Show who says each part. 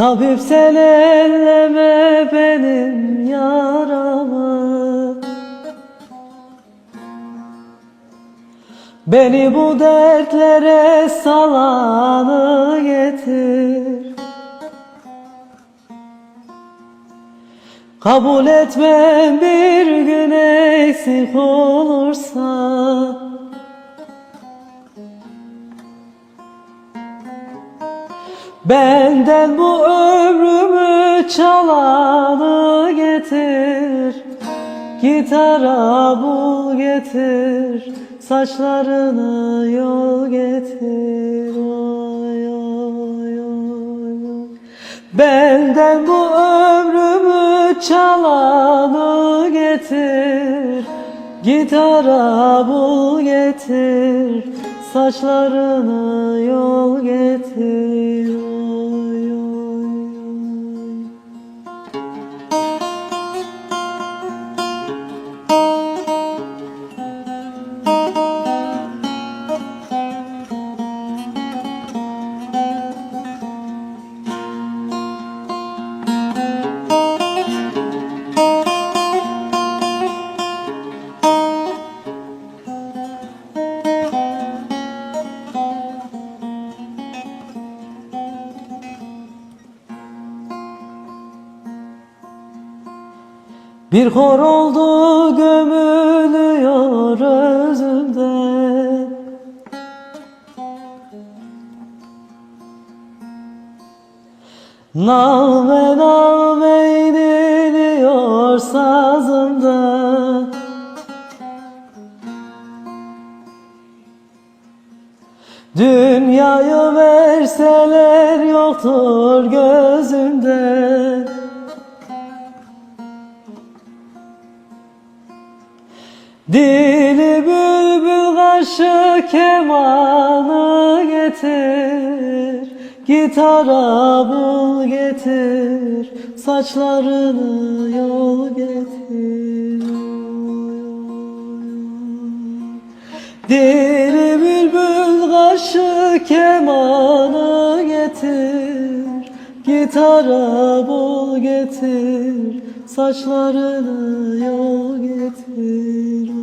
Speaker 1: Tabip sen elleme benim yaramı Beni bu dertlere salanı getir. Kabul etmem bir gün eksik olursa Benden bu ömrümü çalanı getir. Gitara bul getir. Saçlarını yol getir. Oy, oy, oy, oy. Benden bu ömrümü çalanı getir. Gitara bul getir. Saçlarını yol getir Bir hor oldu gömülüyor özümde Nağme nağme iniliyor sazımda Dünyayı verseler yoktur gözümde Dili bülbül kaşı kemanı getir. Gitara bul getir. Saçlarını yol getir. Dili bülbül kaşı kemanı getir. Gitara bul getir. Saçlarını yol getir